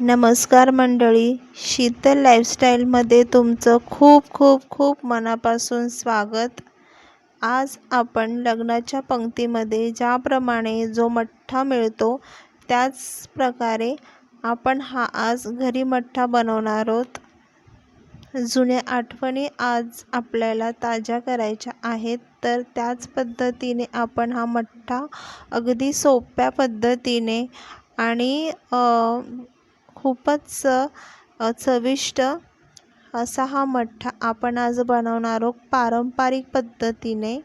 नमस्कार मंडळी. शीतल लाईफस्टाईलमध्ये तुमचं खूप खूप खूप मनापासून स्वागत. आज आपण लग्नाच्या पंक्तीमध्ये ज्याप्रमाणे जो मठ्ठा मिळतो त्याच प्रकारे आपण हा आज घरी मठ्ठा बनवणार आहोत. जुन्या आठवणी आज आपल्याला ताज्या करायच्या आहेत तर त्याच पद्धतीने आपण हा मठ्ठा अगदी सोप्या पद्धतीने आणि खूपच चविष्ट असा हा मठ्ठा आपण आज बनवणार आहोत पारंपरिक पद्धतीने.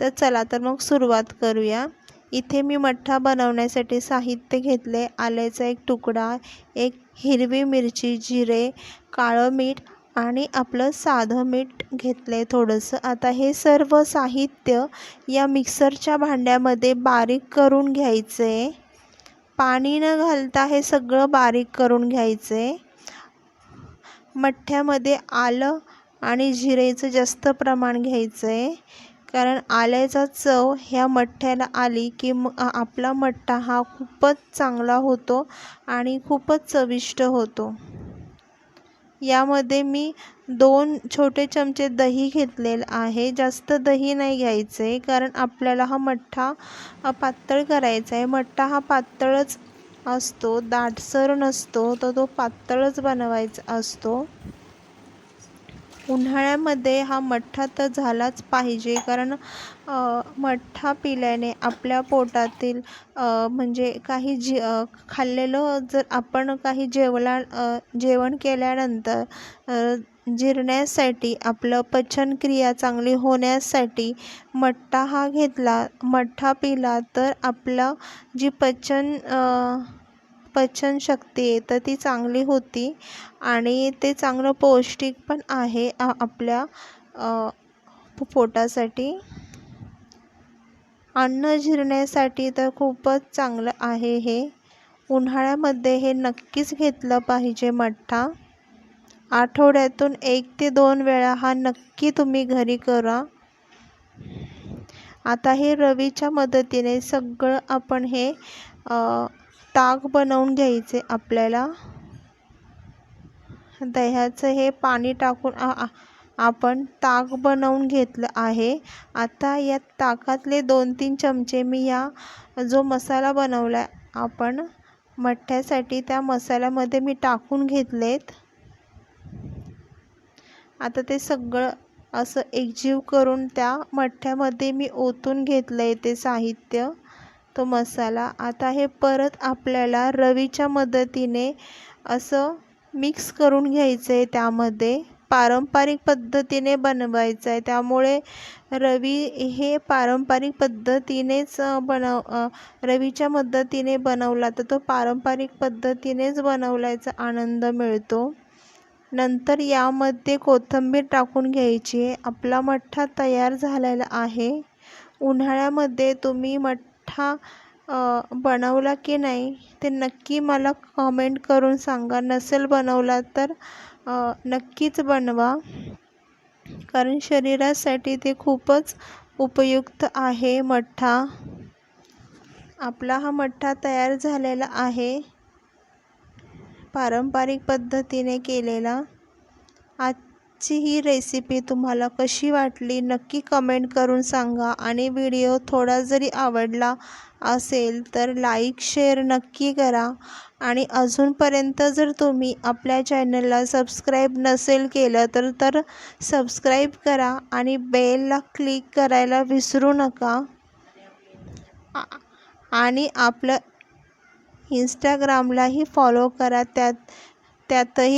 तर चला तर मग सुरुवात करूया. इथे मी मठ्ठा बनवण्यासाठी साहित्य घेतले. आल्याचा एक तुकडा एक हिरवी मिरची जिरे काळं मीठ आणि आपलं साधं मीठ घेतलं आहे थोडंसं. आता हे सर्व साहित्य या मिक्सरच्या भांड्यामध्ये बारीक करून घ्यायचं. आहे पाणी न घालता हे सगळं बारीक करून घ्यायचं. आहे मठ्ठ्यामध्ये आलं आणि जिरेचं जास्त प्रमाण घ्यायचं. आहे कारण आल्याचा चव ह्या मठ्ठ्याला आली की म आपला मठ्ठा हा खूपच चांगला होतो आणि खूपच चविष्ट होतो. यामध्ये मी दोन छोटे चमचे दही घेतलेलं आहे. जास्त दही नाही घ्यायचं आहे कारण आपल्याला हा मठ्ठा पातळ करायचा आहे. मठ्ठा हा पातळच असतो दाटसर नसतो तर तो पातळच बनवायचा असतो. उन्हाळ्यामध्ये हा मठ्ठा तर झालाच पाहिजे. कारण मठ्ठा पिल्याने आपल्या पोटातील म्हणजे काही जे खाल्लेलं जर आपण काही जेवला जेवण केल्यानंतर जिरण्यासाठी आपलं पचनक्रिया चांगली होण्यासाठी मठ्ठा हा घेतला. मठ्ठा पिला तर आपलं जी पचन पचनशक्ती आहे तर ती चांगली होती. आणि ते चांगलं पौष्टिक पण आहे आपल्या पोटासाठी. अन्न जिरण्यासाठी तर खूपच चांगलं आहे हे. उन्हाळ्यामध्ये हे नक्कीच घेतलं पाहिजे मठ्ठा. आठवड्यातून एक ते दोन वेळा हा नक्की तुम्ही घरी करा. आता हे रवीच्या मदतीने सगळं आपण हे ताक बनवून घ्यायचे आपल्याला. दह्याचं हे पाणी टाकून आपण ताक बनवून घेतलं आहे. आता या ताकातले दोन तीन चमचे मी या जो मसाला बनवला आहे आपण मठ्ठ्यासाठी त्या मसाल्यामध्ये मी टाकून घेतलेत. आता ते सगळं असं एकजीव करून त्या मठ्ठ्यामध्ये मी ओतून घेतलं आहे ते साहित्य. तो मसाला. आता हे परत आपल्याला रवीच्या मदतीने असं मिक्स करून घ्यायचं आहे त्यामध्ये. पारंपरिक पद्धतीने बनवायचं आहे त्यामुळे रवी हे पारंपरिक पद्धतीनेच बनव रवीच्या मदतीने बनवला तर तो पारंपरिक पद्धतीनेच बनवल्याचा आनंद मिळतो. नंतर यामध्ये कोथिंबीर टाकून घ्यायची. आहे आपला मठ्ठा तयार झालेला आहे. उन्हाळ्यामध्ये तुम्ही मठ्ठा बनवला की नाही ते नक्की मला कमेंट करून सांगा. नसेल बनवला तर नक्कीच बनवा. कारण शरीरासाठी ते खूपच उपयुक्त आहे मठ्ठा. आपला हा मठ्ठा तयार झालेला आहे. पारंपरिक पद्धतीने केलेला. आजची ही रेसिपी तुम्हाला कशी वाटली नक्की कमेंट करून सांगा आणि व्हिडिओ थोडा जरी आवडला असेल तर लाईक शेअर नक्की करा. आणि अजूनपर्यंत जर तुम्ही आपल्या चॅनलला सबस्क्राईब नसेल केलं तर तर सबस्क्राईब करा आणि बेलला क्लिक करायला विसरू नका. आणि आपलं इंस्टाग्रामलाही फॉलो करा त्यात त्यातही